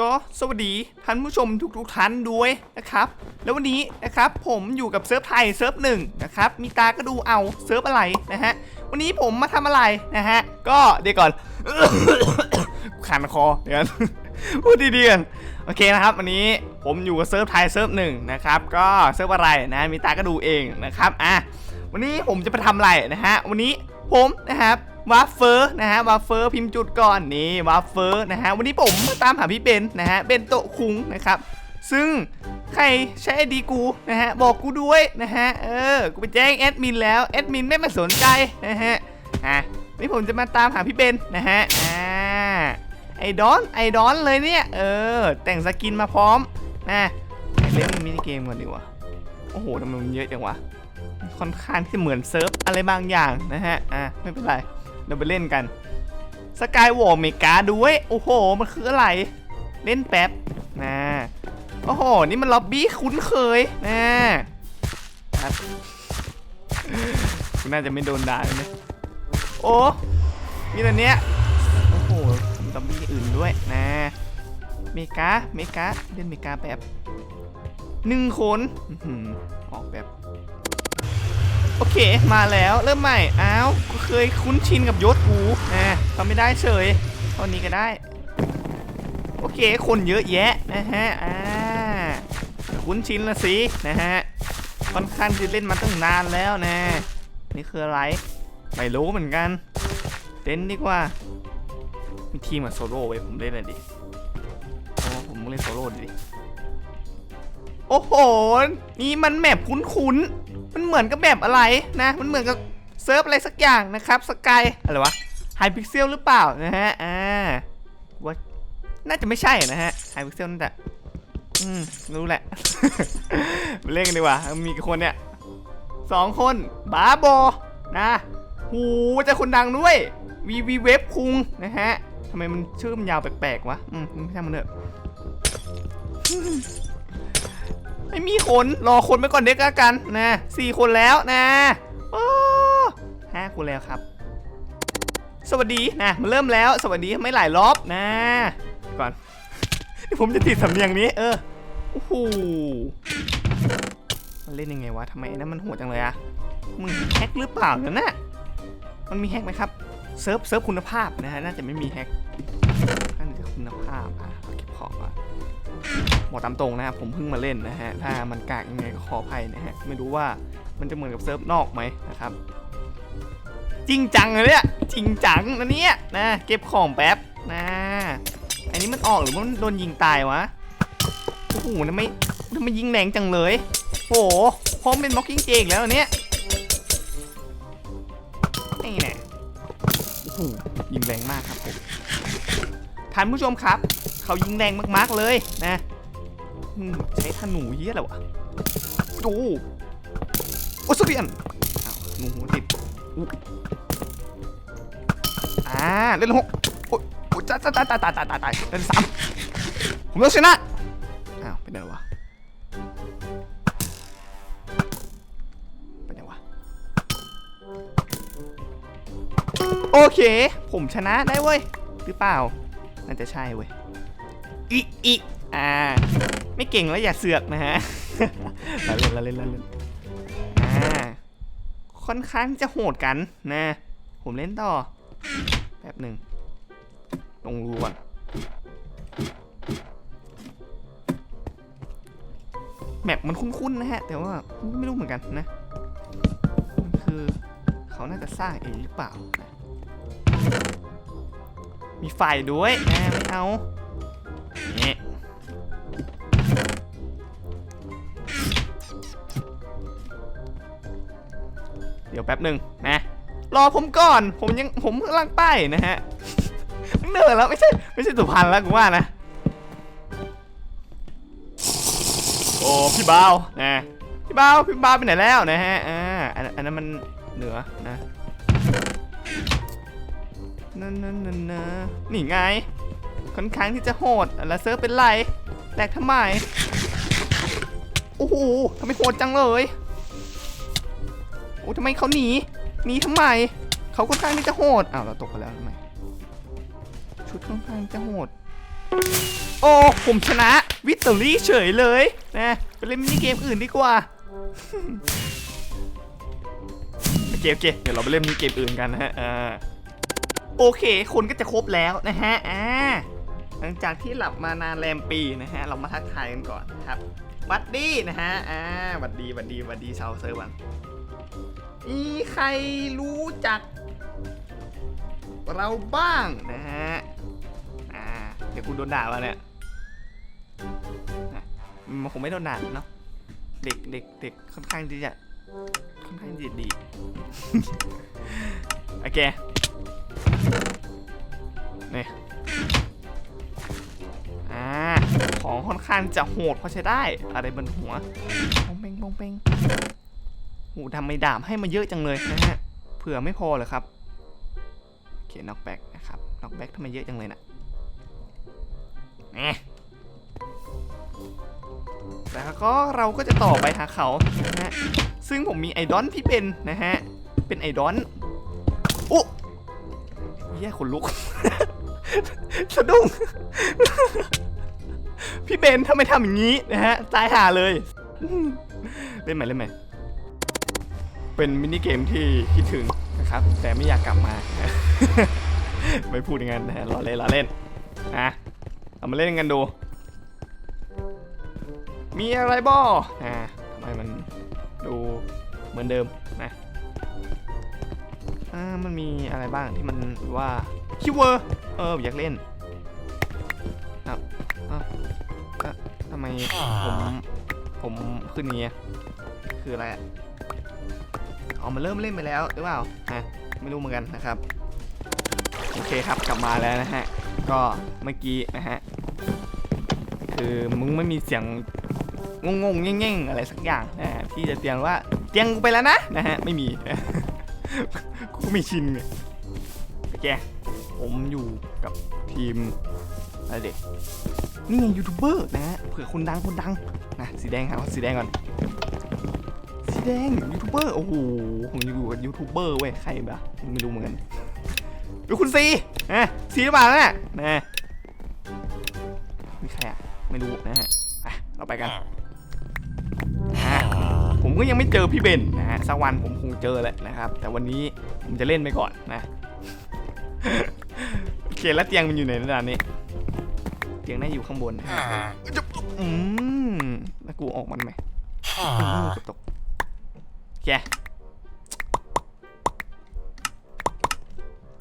ก็สวัสดีท่านผู้ชมทุกๆท่านด้วยนะครับ แล้ววันนี้นะครับผมอยู่กับเซิร์ฟไทยเซิร์ฟหนึ่งนะครับ มีตาก็ดูเอาเซิร์ฟอะไรนะฮะ วันนี้ผมมาทำอะไรนะฮะ ก็เดี๋ยวก่อนขันคอเดี๋ยวพูดดีๆกันโอเคนะครับวันนี้ผมอยู่กับเซิร์ฟไทยเซิร์ฟหนึ่งนะครับ ก็เซิร์ฟอะไรนะ มีตาก็ดูเองนะครับ อะ วันนี้ผมจะไปทำอะไรนะฮะ วันนี้ ผมนะครับวาฟเฟอร์นะฮะวาฟเฟอร์พิมพ์จุดก่อนนี่วาฟเฟอร์นะฮะวันนี้ผมมาตามหาพี่เบนนะฮะเบนโตคุงนะครับซึ่งใครใช้ไอดีกูนะฮะบอกกูด้วยนะฮะเออกูไปแจ้งแอดมินแล้วแอดมินไม่มาสนใจนะฮะอะนี่ผมจะมาตามหาพี่เบนนะฮะอ่าไอดอนไอดอนเลยเนี่ยเออแต่งสกินมาพร้อมนะเล่นมินิเกมก่อนดีกว่าโอ้โหทำไมมันเยอะจังวะค่อนข้างที่เหมือนเซิร์ฟ อะไรบางอย่างนะฮะ อะไม่เป็นไร เราไปเล่นกันสกายวอร์เมกาด้วย โอ้โห มันคืออะไร เล่นแป๊บนะโอ้โห นี่มันล็อบบี้คุ้นเคยนะครับคุณน่าจะไม่โดนด่าเลยนะโอ้มีแต่เนี้ยโอ้โหมีล็อบบี้อื่นด้วยนะเมกาเมกาเล่นเมกาแบบหนึ่งคนอื้อหือออกแบบ โอเคมาแล้วเริ่มใหม่อ้าวก็เคยคุ้นชินกับยศกูนะทำไม่ได้เฉยตอนนี้ก็ได้ โอเคคนเยอะแยะนะฮะอ่าคุ้นชินละสินะฮะค่อนข้างจะเล่นมาตั้งนานแล้วนะ นี่คืออะไรไม่รู้เหมือนกันเต้นดีกว่ามีทีมกับโซโล่ไว้ผมเล่นเลยดิโอ้ผมเล่นโซโล่ดิโอ้โหนี่มันแมปคุ้นๆ มันเหมือนกับแบบอะไรนะ มันเหมือนกับเซิร์ฟอะไรสักอย่างนะครับสกายอะไรวะไฮพิกเซลหรือเปล่านะฮะอ่าว่าน่าจะไม่ใช่นะฮะไฮพิกเซลนั่นแหละอืมรู้แหละมาเล่นกันดีกว่า มีกี่คนเนี่ยสองคนบาโบนะหูจะคนดังด้วยวีวีเว็บคุงนะฮะทำไมมันชื่อมันยาวแปลกๆวะ อืมไม่ใช่มันเถอะ ไม่มีคนรอคนไปก่อนเด็กละกันนะสี่คนแล้วนะโอ้ห้าคนแล้วครับ สวัสดีนะมาเริ่มแล้ว สวัสดีไม่หลายรอบนะ ก่อนนี่ผมจะติดสำเนียงนี้ เออโอ้โหมันเล่นยังไงวะทำไมนั่นมันโหดจังเลยอะมึงแฮกหรือเปล่านั่นนะมันมีแฮกไหมครับเซิร์ฟเซิร์ฟคุณภาพนะฮะน่าจะไม่มีแฮกน่าจะคุณภาพอะเก็บของก่อน บอกตามตรงนะครับผมเพิ่งมาเล่นนะฮะ ถ้ามันกากยังไงก็ขออภัยนะฮะ ไม่รู้ว่ามันจะเหมือนกับเซิร์ฟนอกไหมนะครับ จริงจังเลยเนี่ยจริงจังนะเนี่ยนะเก็บของแป๊บนะอันนี้มันออกหรือว่ามันโดนยิงตายวะโอ้โหทำไมทำไมยิงแรงจังเลยโอ้โหพร้อมเป็นม็อกกิ้งเจกแล้วเนี่ยนี่แน่โอ้โหยิงแรงมากครับผมท่านผู้ชมครับ เขายิงแรงมากๆเลยนะ ใช้ธนูเฮียอะไรวะดูโอสเปียนหนูหัวติดอ่าเล่นหกโอ้ยโอ้ยตายตายตายตายตายตายตายเล่นสามผมต้องชนะอ้าวไปไหนวะไปไหนวะโอเค ผมชนะได้เว้ยหรือเปล่าน่าจะใช่เว้ยอีกอีกอ่า ไม่เก่งแล้วอย่าเสือกนะฮะละเล่นละเล่นละเล่นอ่าค่อนข้างที่จะโหดกันนะ ผมเล่นต่อแป๊บหนึ่งตรงรูก่อนแมปมันคุ้นๆนะฮะ แต่ว่าไม่รู้เหมือนกันนะมันคือเขาน่าจะสร้างเองหรือเปล่านะมีไฟด้วยนะไม่เอานี่เดี๋ยวแป๊บหนึ่งนะ รอผมก่อน ผมยังผมกำลังไปนะฮะเหนื่อยแล้วไม่ใช่ไม่ใช่สุพรรณแล้วกูว่านะ โอ้พี่บ่าวนะพี่บ่าวพี่บ่าวไปไหนแล้วนะฮะอ่าอันอันนั้นมันเหนือนะนั่นนั่นนั่นนะนี่ไงค่อนข้างที่จะโหดแล้วเซิร์ฟเป็นไรแตกทำไมโอ้โหทำไมโหดจังเลย โอ้ทำไมเขาหนีหนีทำไมเขาค่อนข้างที่จะโหดอ้าวเราตกไปแล้วทำไมชุดค่อนข้างจะโหดโอ้ผมชนะวิตเตอรี่เฉยเลยนะไปเล่นมินิเกมอื่นดีกว่าโอเคโอเคเดี๋ยวเราไปเล่นมินิเกมอื่นกันนะฮะอ่าโอเค คนก็จะครบแล้วนะฮะอ่าหลังจากที่หลับมานานแรมปีนะฮะ เรามาทักทายกันก่อนครับวัดดีนะฮะอ่าวัดดีวัดดีวัดดีชาวเซอร์วัน มีใครรู้จัก เราบ้างนะฮะอ่าเดี๋ยวกูโดนด่าแล้วเนี่ยอะมันคงไม่โดนด่าเนาะเด็กเด็กเด็กค่อนข้างที่จะค่อนข้างที่จะดีโอเคนี่อ่าของค่อนข้างจะโหดพอใช้ได้ อะไรบนหัวปองเปงปองเปง โหทำไม่ดามให้มาเยอะจังเลยนะฮะ เผื่อไม่พอเหรอครับ โอเคน็อกแบ็กนะครับน็อกแบ็กทำไมเยอะจังเลยนะแหมแล้วก็เราก็จะต่อไปหาเขานะฮะ ซึ่งผมมีไอดอนพี่เป็นนะฮะ เป็นไอดอนโอ้แย่ขนลุก สะดุ้ง พี่เบนทำไมทำอย่างนี้นะฮะตายห่าเลย เล่นใหม่เล่นใหม่ เป็นมินิเกมที่คิดถึงนะครับ แต่ไม่อยากกลับมา ไม่พูดอย่างนั้นนะฮะล้อเล่นล้อเล่นนะเรามาเล่นกันดู มีอะไรบ้ออ่าทำไมมันดูเหมือนเดิมนะอ่ามันมีอะไรบ้างที่มันว่าคิวเวอร์เอออยากเล่นครับอ้าวก็ทำไมผมผมขึ้นอย่างเงี้ยคืออะไรอะ เอามาเริ่มเล่นไปแล้วหรือเปล่าฮะไม่รู้เหมือนกันนะครับ โอเคครับกลับมาแล้วนะฮะ ก็เมื่อกี้นะฮะ คือมึงไม่มีเสียงงงงๆแง่งๆอะไรสักอย่างนะฮะพี่จะเตือนว่าเตียงกูไปแล้วนะนะฮะไม่มีกูไม่ชินไงโอเคผมอยู่กับทีมอะไรเด็กนี่ไงยูทูบเบอร์นะฮะเผื่อคนดังคนดังนะสีแดงครับสีแดงก่อน แดงยูทูบเบอร์โอ้โหผมอยู่กับยูทูบเบอร์เว้ยใครบ้าไม่รู้เหมือนกันดูคุณซีนะซีหรือเปล่าเนี่ยนะนี่ใครอะไม่รู้นะฮะอะเราไปกันอะผมก็ยังไม่เจอพี่เบนนะฮะสักวันผมคงเจอแหละนะครับ แต่วันนี้ผมจะเล่นไปก่อนนะโอเคแล้วเตียงมันอยู่ไหนในด่านนี้เตียงน่าอยู่ข้างบนนะฮะอืมแล้วกูออกมันไหมอืมก ระตกโ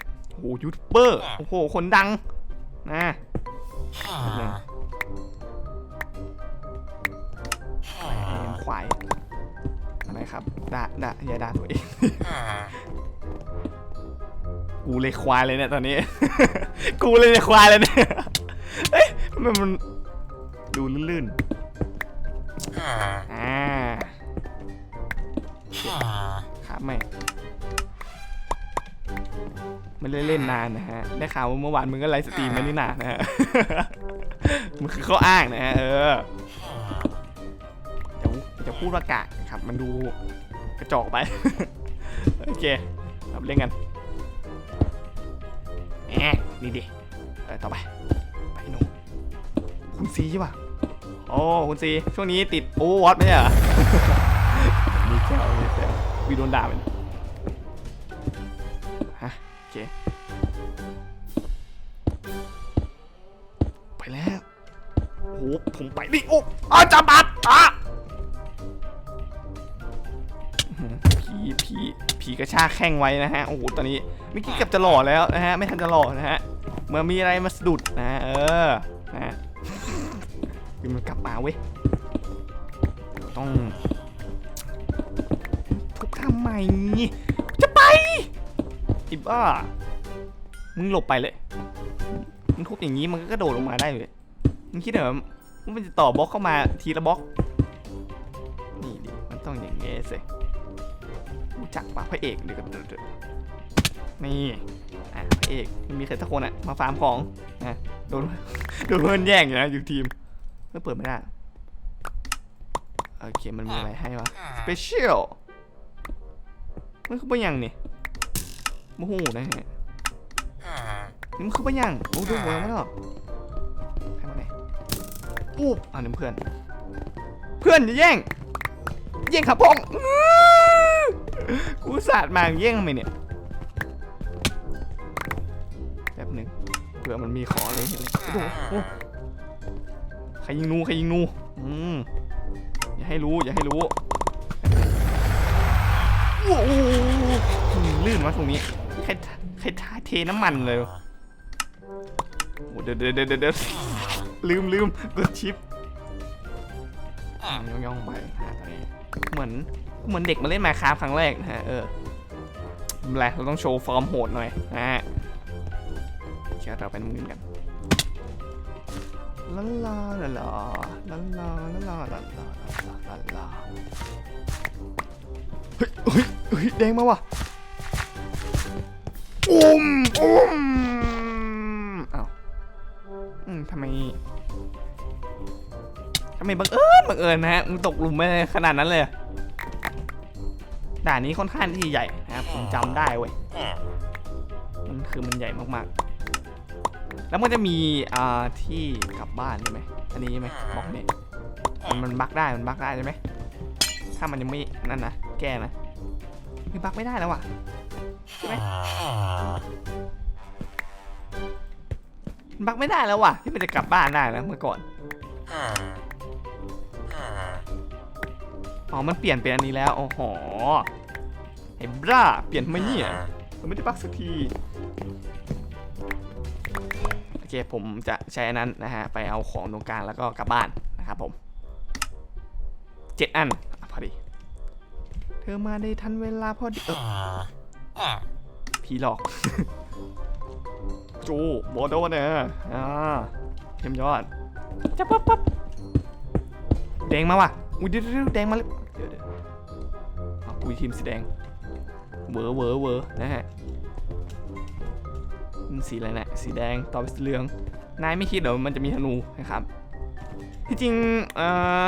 อเคโอ้โหยูทูบเบอร์ โอ้โห คนดัง นะเรื่องควายอะไรครับด่าด่าอย่าด่าตัวเองกูเลยควายเลยเนี่ยตอนนี้ กูเลยเนี่ยควายเลยเนี่ยเอ้ยทำไมมันดูลื่นๆ อ่ไม่มันเล่นนานนะฮะ ได้ข่าวว่าเมื่อวานมึงก็ไลฟ์สตรีมมานี่นานะฮะ มันคือเขาอ้างนะฮะ เออเดี๋ยวจะพูดว่ากากครับ มันดูกระจอกไป โอเคเราเล่นกันแหมนี่ดิเออต่อไป ไปหนูคุณซีใช่ป่ะโอ้คุณซี ช่วงนี้ติดโอ้วอตไหมอะมีแซวมีแซว วีโดนด่าไปนะฮะโอเค ไปแล้วโอ้โหผมไปดิโอ้อาจับบัดอะอื้อหือผีผีผีกระชากแข้งไว้นะฮะ โอ้โห ตอนนี้เมื่อกี้เกือบจะหล่อแล้วนะฮะ ไม่ทันจะหล่อนะฮะ เมื่อมีอะไรมาสะดุดนะฮะเออ นะฮะคือมันกลับมาเว้ยเดี๋ยวต้องทุบทำไม จะไปไอิบ้า มึงหลบไปเลย มึงทุบอย่างนี้มันก็กระโดดลงมาได้เลยมึงคิดเหรอว่ามันจะต่อบล็อกเข้ามาทีละบล็อก นี่ดิ มันต้องอย่างเงี้ยสิรู้จักปะพระเอกเดี๋ยวกันเดี๋ยวนี่ อะพระเอกมันมีใครสักคนอะ มาฟาร์มของนะโดนโดนเพื่อนแย่งอยู่นะอยู่ทีมไม่เปิดไม่ได้ โอเค มันมีอะไรให้วะ special มันคือปะยังนี่โมโหนะฮะนี่มันคือปะยังโอ้ดูหัวมาแล้วอู้อันนี้เพื่อน เพื่อนอย่าแย่ง แย่งขับพองอื้อกูสาดมาแย่งทำไมเนี่ยแป๊บหนึ่งเผื่อมันมีของอะไรเห็นเลยโอ้โหโอ้โหใครยิงนูใครยิงนูอืมอย่าให้รู้อย่าให้รู้ โอ้โหลื่นวะตรงนี้ใครใครทาเทน้ำมันเลยโอ้เดี๋ยวเดี๋ยวเดี๋ยวเดี๋ยวลืมลืมกดชิปย่องย่องไปเหมือนเหมือนเด็กมาเล่นมาคราฟครั้งแรกนะฮะเออไม่เป็นไรเราต้องโชว์ฟอร์มโหดหน่อยนะฮะเชื่อเราไปน้ำเงินกันลาลาลาลาลาลาลาลาลาลาลาลา ฮ้ยเฮ้ยเฮ้ยแดงมาว่ะอุ้มอุ้มอ้าวอืมทำไมทำไมบังเอิญบังเอิญนะฮะมึงตกหลุมไปขนาดนั้นเลยอะด่านนี้ค่อนข้างที่ใหญ่นะครับผมจำได้เว้ยมันคือมันใหญ่มากๆ แล้วมันจะมีอ่าที่กลับบ้านใช่ไหมอันนี้ใช่ไหมบล็อกนี้มันมันบักได้มันบักได้ใช่ไหมถ้ามันยังไม่นั่นนะ แก้นะไม่บักไม่ได้แล้วว่ะใช่ไหมมันบักไม่ได้แล้วว่ะที่มันจะกลับบ้านได้แล้วเมื่อก่อนอ๋อมันเปลี่ยนเป็นอันนี้แล้วโอ้โหไอ้บ้าเปลี่ยนทำไมเนี่ยมันไม่ได้บักสักทีโอเคผมจะใช้อันนั้นนะฮะไปเอาของตรงกลางแล้วก็กลับบ้านนะครับผมเจ็ดอันอะพอดี เธอมาได้ทันเวลาพอดีเออผีหลอก จูโบโดเนี่ยอ่าเยี่ยมยอดจับปั๊บปั๊บแดงมาว่ะ อุ้ยเดี๋ยวเดี๋ยวแดงมาเลยเดี๋ยวเดี๋ยวเอาอุ้ยทีมสีแดง เวอร์เวอร์เวอร์นะฮะมันสีอะไรเนี่ยสีแดงต่อไปสีเหลือง นายไม่คิดเหรอมันจะมีธนูนะครับ ที่จริงเอ่อ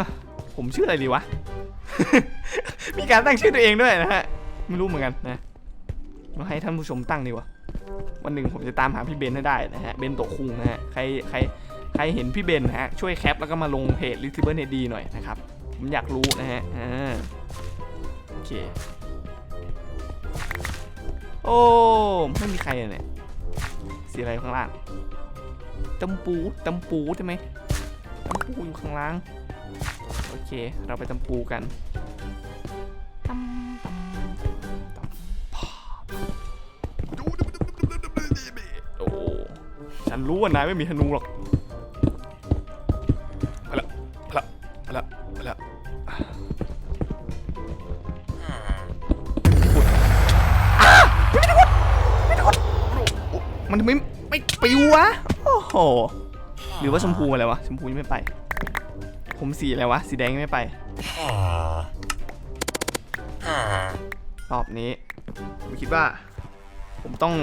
ผมชื่ออะไรดีวะ มีการตั้งชื่อตัวเองด้วยนะฮะ ไม่รู้เหมือนกันนะเราให้ท่านผู้ชมตั้งดีกว่า วันหนึ่งผมจะตามหาพี่เบนให้ได้นะฮะ เบนโตคุงนะฮะ ใคร ใคร ใครเห็นพี่เบนนะฮะ ช่วยแคปแล้วก็มาลงเพจลิทิเบิลเฮดีหน่อยนะครับ ผมอยากรู้นะฮะ อ่า โอเค โอ้ ไม่มีใครเลยเนี่ยสีอะไรข้างล่างตำปูตำปูใช่ไหมตำปูอยู่ข้างล่าง โอเค เราไปตำปูกัน โอ้ฉันรู้ว่านายไม่มีธนูหรอกไปละไปละไปละไปละมันทำไมไม่ปิววะ โอ้โห หรือว่าชมพูอะไรวะ ชมพูยังไม่ไป ผมสีอะไรวะ สีแดงยังไม่ไป รอบนี้ ผมคิดว่า ผมต้อง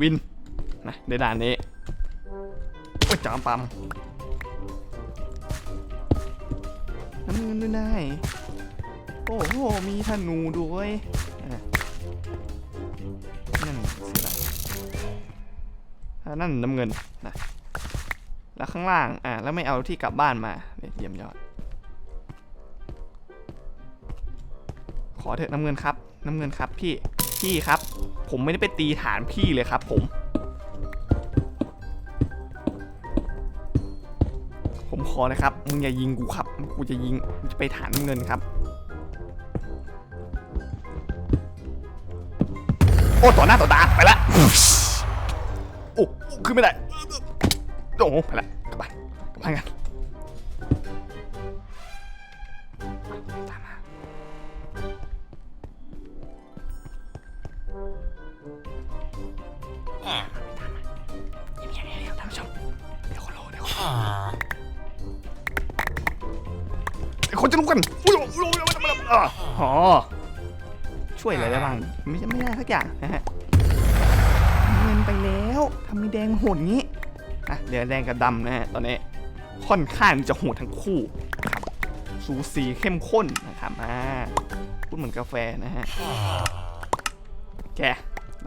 วินนะในด่านนี้โอ้ยจามปั๊มน้ำเงินด้วยนายโอ้โห มีธนูด้วยนั่นสิละอะนั่นน้ำเงินนะแล้วข้างล่าง อะแล้วไม่เอาที่กลับบ้านมาเนี่ยเยี่ยมยอด อเถอะน้ำเงินครับ น้ำเงินครับพี่ พี่ครับ ผมไม่ได้ไปตีฐานพี่เลยครับ ผม ผมขอนะครับ มึงอย่ายิงกูครับ กูจะยิงกูจะไปฐานน้ำเงินครับ โอ้ต่อหน้าต่อตาไปละ โอ้ขึ้นไม่ได้ โอ้ไปละกลับบ้านกลับบ้านกัน อ๋อช่วยอะไรได้บ้าง ไม่ใช่ไม่ได้สักอย่างนะฮะเงินไปแล้วทำไมแดงโหดงี้อะเดี๋ยวแดงกับดำนะฮะตอนนี้ค่อนข้างจะโหดทั้งคู่ครับสูสีเข้มข้นนะครับอ่าพูดเหมือนกาแฟนะฮะแก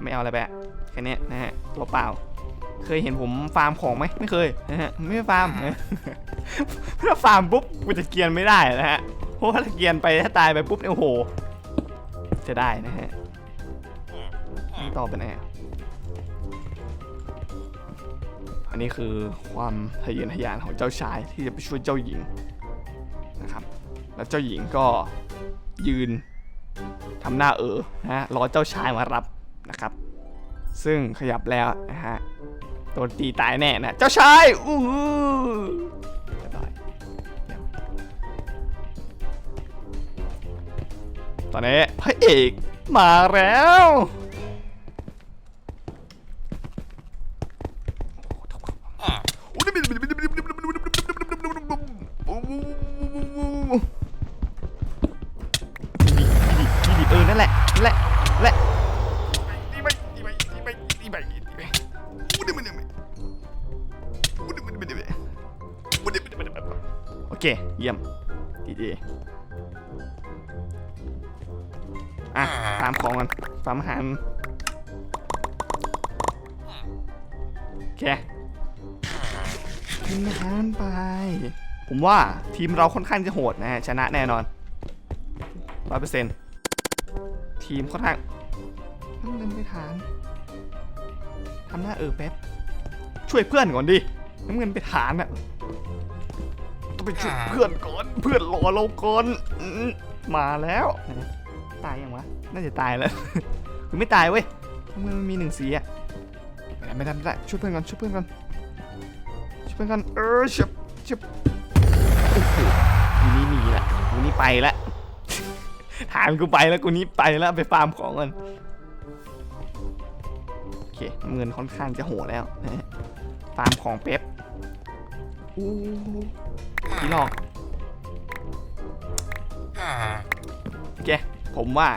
ไม่เอาอะไรแบะแค่นี้นะฮะตัวเปล่า เคยเห็นผมฟาร์มของไหมไม่เคยนะฮะไม่ฟาร์มนะถ้าฟาร์มปุ๊บกูจะเกียนไม่ได้นะฮะ เพราะว่าเกียนไปถ้าตายไปปุ๊บเนี่ยโอ้โห จะได้นะฮะนี่ต่อไปไหนอะอันนี้คือความทะเยอทะยานของเจ้าชายที่จะไปช่วยเจ้าหญิงนะครับ แล้วเจ้าหญิงก็ยืนทำหน้าเออนะฮะรอเจ้าชายมารับนะครับ ซึ่งขยับแล้วนะฮะโดนตีตายแน่นะ เจ้าชายอู้ ตอนนี้พระเอกมาแล้ว อะฟามของกันฟามอาหารโอเคกินอาหารไป ผมว่าทีมเราค่อนข้างจะโหดนะฮะ ชนะแน่นอนร้อยเปอร์เซ็นต์ทีมค่อนข้างน้ำเงินไปทานทำหน้าเออแป๊บ ช่วยเพื่อนก่อนดิน้ำเงินไปฐานอะต้องไปช่วยเพื่อนก่อน เพื่อนรอเราก่อน มาแล้วตายยังวะ น่าจะตายแล้วคือไม่ตายเว้ยน้ำเงินมันมีหนึ่งสีอะไม่ได้ไม่ได้ไม่ได้ช่วยเพื่อนก่อนช่วยเพื่อนก่อนช่วยเพื่อนก่อนเออชับชับโอ้โหนี่หนีละกูนี่ไปละฐานกูไปแล้วกูนี้ไปแล้วไปฟาร์มของกันโอเคเงินค่อนข้างจะโหดแล้วฟาร์มของเป๊ปอู้พี่หลอก โอเคผมว่า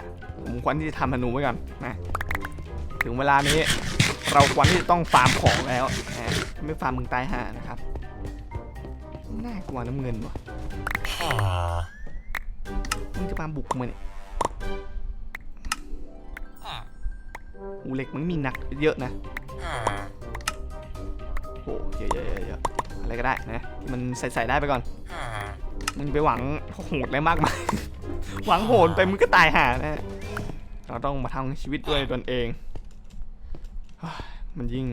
ผมควรที่จะทำธนูไว้ก่อนนะถึงเวลานี้เราควรที่จะต้องฟาร์มของแล้วนะไม่ฟาร์มมึงตายห่านะครับน่ากลัวน้ำเงินว่ะมึงจะมาบุกมาเนี่ยหูเหล็กมันมีหนักเยอะนะโอ้เยอะเยอะเยอะไรก็ได้นะที่มันใส่ใส่ได้ไปก่อน มึงไปหวังโหดอะไรมากมาย หวังโหดไปมึงก็ตายห่านะ เราต้องมาทำชีวิตด้วยตนเองเฮ้ยมันยิ่ง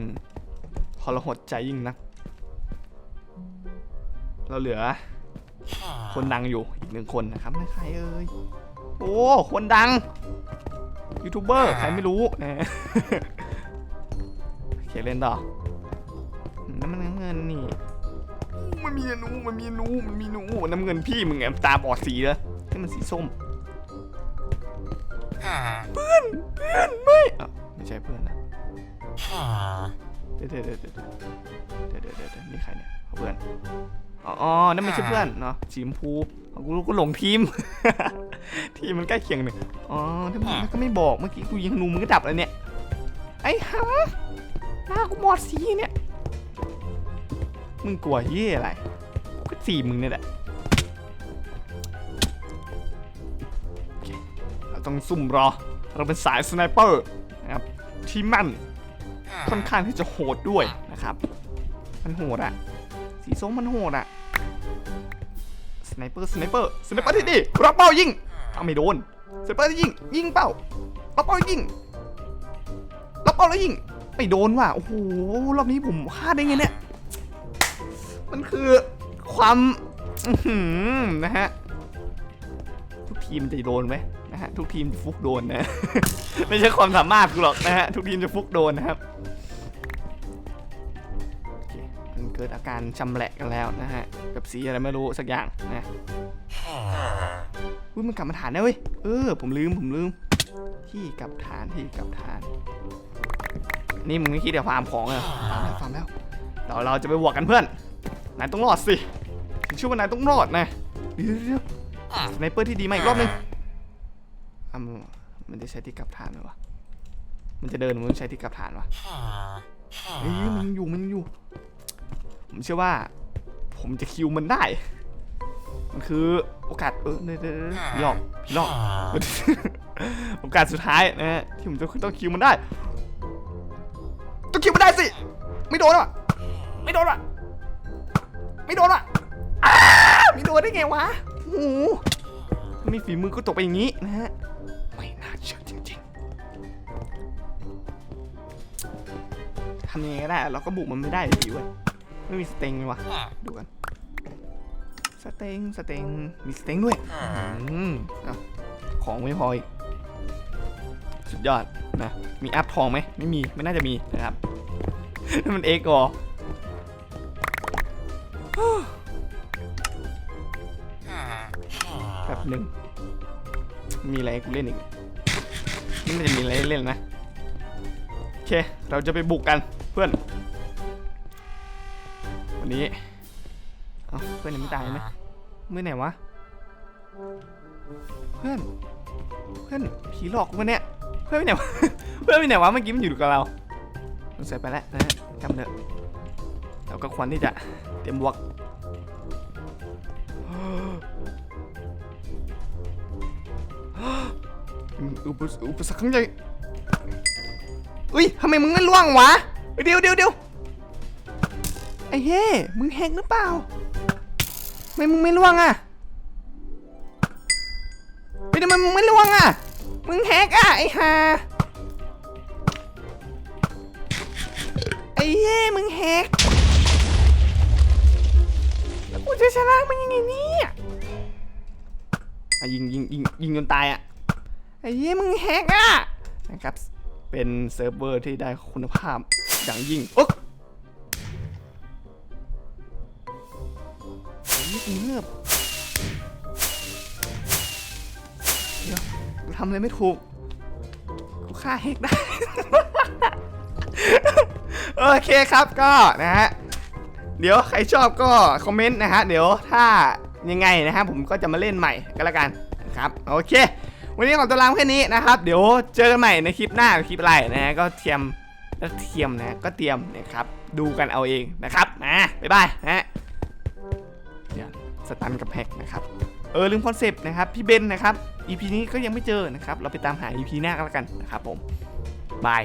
ทรหดใจยิ่งนัก เราเหลือ คนดังอยู่อีกหนึ่งคนนะครับนะใครเอ่ย โอ้ คนดัง ยูทูบเบอร์ใครไม่รู้นะโอเคเล่นต่อน้ำมันน้ำเงินนี่ มันมีนูมันมีนูมันมีนูน้ำเงินพี่มึงไงตาบอดสีเลยให้มันสีส้มเพื่อนเพื่อนไม่ไม่ใช่เพื่อนนะเดี๋ยวเดี๋ยวเดี๋ยวเดี๋ยวเดี๋ยวนี่ใครเนี่ยเพื่อนอ๋อนั่นไม่ใช่เพื่อนเนาะสีชมพูกูกูหลงทีม ทีมมันใกล้เคียงหนี่ยอ๋อถ้ามก็ไม่บอกเมื่อกี้กูยิงนูมึงก็ดับแล้วเนี่ยไอ้ฮะหน้ากูหมดสีเนี่ย มึงกลัวเย่อะไรก็สีมึงเนี่ยแหละเราต้องซุ่มรอ เราเป็นสายสไนเปอร์นะครับที่มั่นค่อนข้างที่จะโหดด้วยนะครับ มันโหดอะสีส้มมันโหดอะสไนเปอร์สไนเปอร์สไนเปอร์ที่ดีรับเป้ายิงเอาไม่โดนสไนเปอร์ที่ยิงยิงเป้ารับเป้ายิงรับเป้าแล้วยิงไม่โดนว่ะโอ้โหรอบนี้ผมพลาดได้ไงเนี่ย มันคือความอื้อหือนะฮะ ทุกทีมจะโดนไหมนะฮะ ทุกทีมจะฟุกโดนนะ ไม่ใช่ความสามารถกูหรอกนะฮะ ทุกทีมจะฟุกโดนนะครับโอเคมันเกิดอาการชำแหละกันแล้วนะฮะ กับสีอะไรไม่รู้สักอย่างนะอุ้ยมันกลับมาฐานได้เว้ย เออ ผมลืม ผมลืม ที่กลับฐาน ที่กลับฐาน นี่มึงไม่คิดจะฟาร์มของเหรอฟาร์มแล้วฟาร์มแล้วเดี๋ยวเราจะไปบวกกันเพื่อน นายต้องรอดสิฉันเชื่อว่านายต้องรอดนะเดี๋ยวเดี๋ยวสไนเปอร์ที่ดีมาอีกรอบนึงอะมันมันจะใช้ที่กลับฐานไหมวะมันจะเดินมันใช้ที่กลับฐานวะเฮ้ยมันยังอยู่มันยังอยู่ ผมเชื่อว่า ผมจะคิวมันได้ มันคือโอกาสเออเดี๋ยวเด๊ดยวพี่หลอกหลอกโอกาสสุดท้ายนะฮะที่ผมจะต้องคิวมันได้ ต้องคิวมันได้สิ ไม่โดนว่ะไม่โดนว่ะ ไม่โดนว่ะอ้าไม่โดนได้ไงวะโอ้โหมีฝีมือก็ตกไปอย่างนี้นะฮะ ไม่น่าเชื่อจริงๆทำยังไงก็ได้ เราก็บุกมันไม่ได้อยู่ดีเว้ย ไม่มีสเต็งเลยวะดูกัน สเต็ง สเต็ง มีสเต็งด้วยอืมเอาของไม่พออีกสุดยอดนะ มีอัพทองไหม ไม่มี ไม่น่าจะมีนะครับนั่นมันเอกอ แบบหนึ่ง มีอะไรให้กูเล่นอีกนี่มันจะมีอะไรให้เล่นนะ โอเค เราจะไปบุกกันเพื่อน วันนี้ เอ้าเพื่อนยังไม่ตายนะเมื่อไหนวะ เพื่อน เพื่อนผีหลอกกูเนี่ย เพื่อนไปไหนวะ เพื่อนไปไหนวะเมื่อกี้มันอยู่กับเราสงสัยไปแล้วนะฮะจำเถอะเราก็ควรที่จะ เตรียมบวกอุปสอุปสรรคครั้งใหญ่อุ้ยทำไมมึงไม่ล่วงวะ เดี๋ยวเดี๋ยวเดี๋ยวไอ้เฮ้มึงแฮกหรือเปล่าทำไมมึงไม่ล่วงอะไปทำไมมึงไม่ล่วงอะ มึงแฮกอะไอ้ห่า อะยิงยิงยิงยิงจนตายอะไอ้เย่มึงแฮกอะนะครับ เป็นเซิร์ฟเวอร์ที่ได้คุณภาพอย่างยิ่งโอ๊ะไอ้เหี้ยกูเงือบเดี๋ยวกูทำอะไรไม่ถูก กูฆ่าเฮกได้ โอเคครับก็นะฮะ เดี๋ยวใครชอบก็คอมเมนต์นะฮะ เดี๋ยวถ้า ยังไงนะฮะผมก็จะมาเล่นใหม่ก็แล้วกันนะครับโอเค วันนี้ขอตัวลาแค่นี้นะครับ เดี๋ยวเจอกันใหม่ในคลิปหน้าคลิปอะไรนะฮะก็เทียมแล้วเทียมนะก็เตรียมนะครับดูกันเอาเองนะครับนะบ๊ายบายนะฮะเดี๋ยวสตันกับแฮกนะครับเออลืมคอนเซปต์นะครับพี่เบนนะครับ EP นี้ก็ยังไม่เจอนะครับ เราไปตามหา EP หน้ากันแล้วกันนะครับผมบาย